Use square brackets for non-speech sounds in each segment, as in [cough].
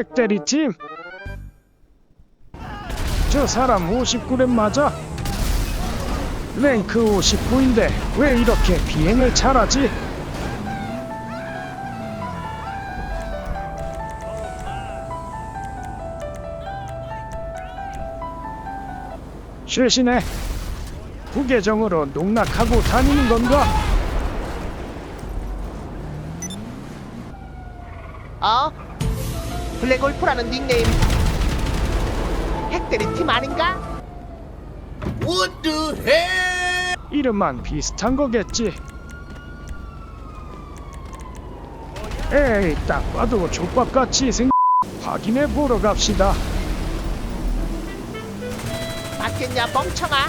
핵대리팀 저 사람 59렙 맞아? 랭크 59인데 왜 이렇게 비행을 잘하지? 실시네 부계정으로 농락하고 다니는 건가? 어? 블랙골프라는 닉네임 핵대리 팀 아닌가? What the hell? 이름만 비슷한 거겠지. 에이, 딱 봐도 족밥같이 생... 확인해 보러 갑시다. 맞겠냐 멍청아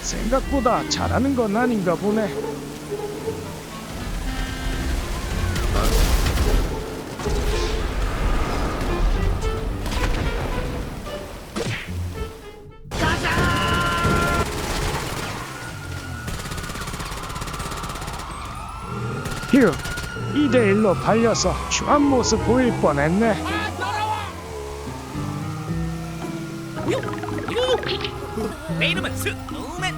생각보다 잘하는 건 아닌가 보네. 휴, 2대1로 발려서 추한 모습 보일 뻔했네. 내 이름은 스노맨.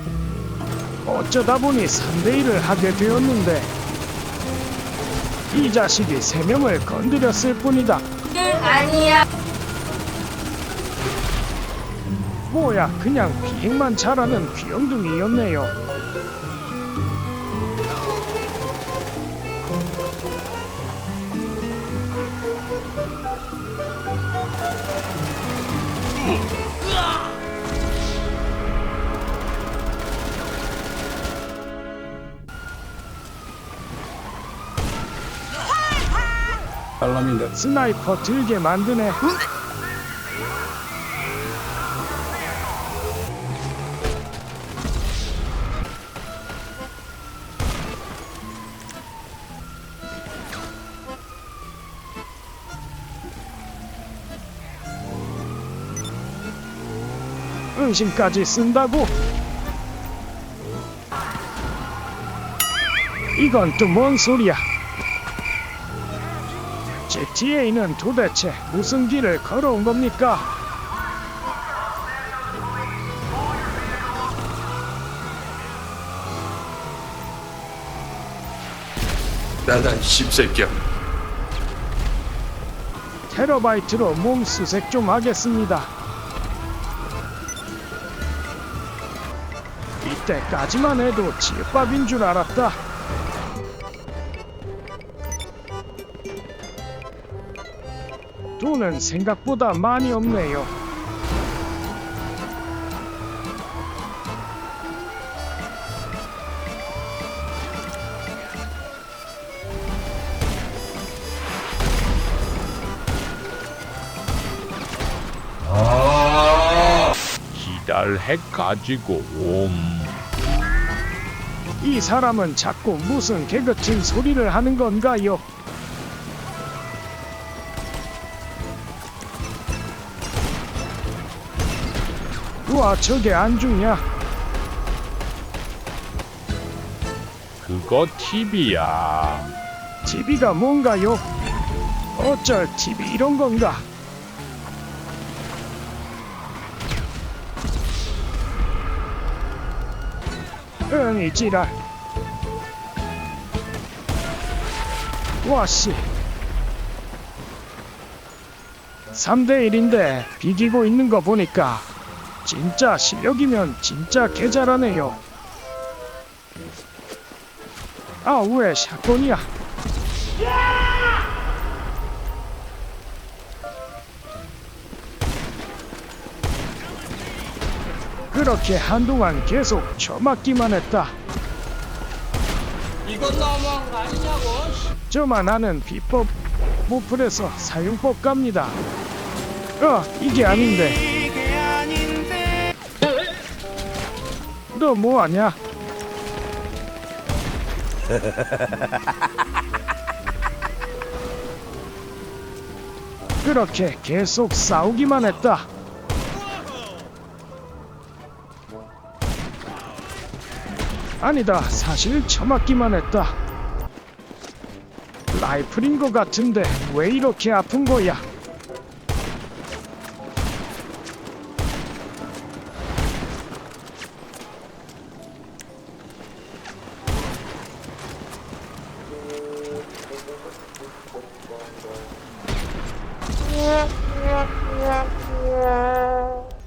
어쩌다 보니 3대1을 하게 되었는데 이 자식이 3명을 건드렸을 뿐이다. 아니야. 뭐야 그냥 비행만 잘하는 귀염둥이였네요. 스나이퍼 들게 만드네. 은신까지 쓴다고? 이건 또 뭔 소리야? GTA는 도대체 무슨 길을 걸어온 겁니까? 나단 씹새끼야 테러바이트로 몸 수색 좀 하겠습니다. 때까지만 해도 지읍밥인 줄 알았다. 돈은 생각보다 많이 없네요. 기달 핵 가지고 옴. 이 사람은 자꾸 무슨 개그친 소리를 하는 건가요? 우와 저게 안 죽냐? 그거 TV야. TV가 뭔가요? 어쩔 TV 이런 건가? 응, 이 지랄. 와씨. 3대1인데 비기고 있는 거 보니까 진짜 실력이면 진짜 개잘하네요. 아, 왜 샷건이야? 그렇게 한동안 계속 처맞기만 했다. 이건 너무한 거 아니냐고. 저만 아는 비법 모플에서 사용법 갑니다. 어, 이게 아닌데. 너 뭐하냐? 그렇게 계속 싸우기만 했다. 아니다, 사실 처맞기만 했다. 라이플인 것 같은데 왜 이렇게 아픈 거야?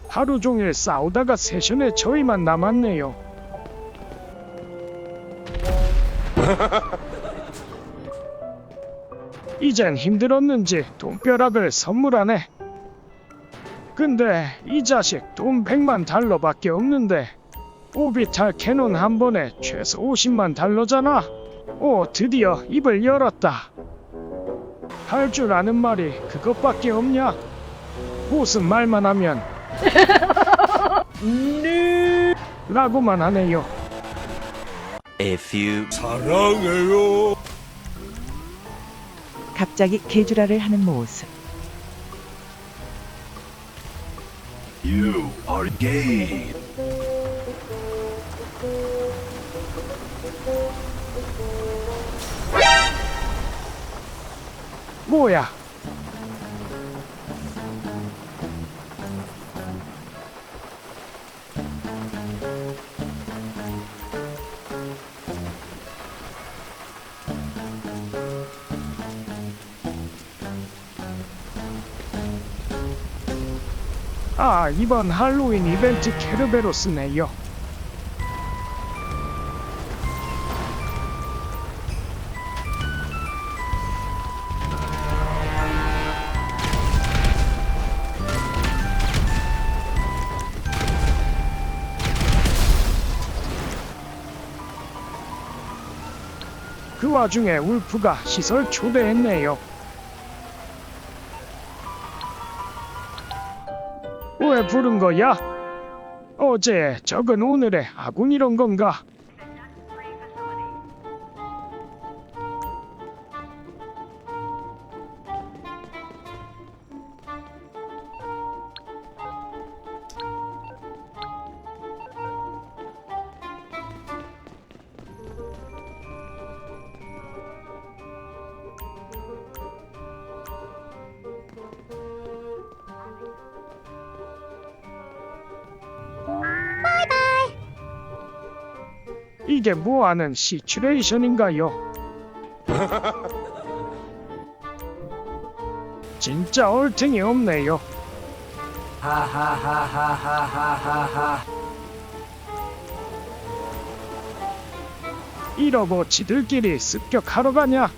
하루 종일 싸우다가 세션에 저희만 남았네요. [laughs] 이젠 힘들었는지 돈벼락을 선물하네. 근데 이 자식 돈 100만 달러밖에 없는데 오비탈 캐논 한 번에 최소 50만 달러잖아. 오 드디어 입을 열었다. 할 줄 아는 말이 그것밖에 없냐? 무슨 말만 하면 [laughs] 라고만 하네요. A few 갑자기 개주라를 하는 모습. You are gay. 뭐야? 아, 이번 할로윈 이벤트 케르베로스네요. 그 와중에 울프가 시설 초대했네요. 왜 부른 거야? 어제 적은 오늘의 아군 이런 건가? 이게 뭐하는 시츄레이션인가요? [laughs] 진짜 얼탱이 없네요. 이러고 지들끼리 습격하러 가냐?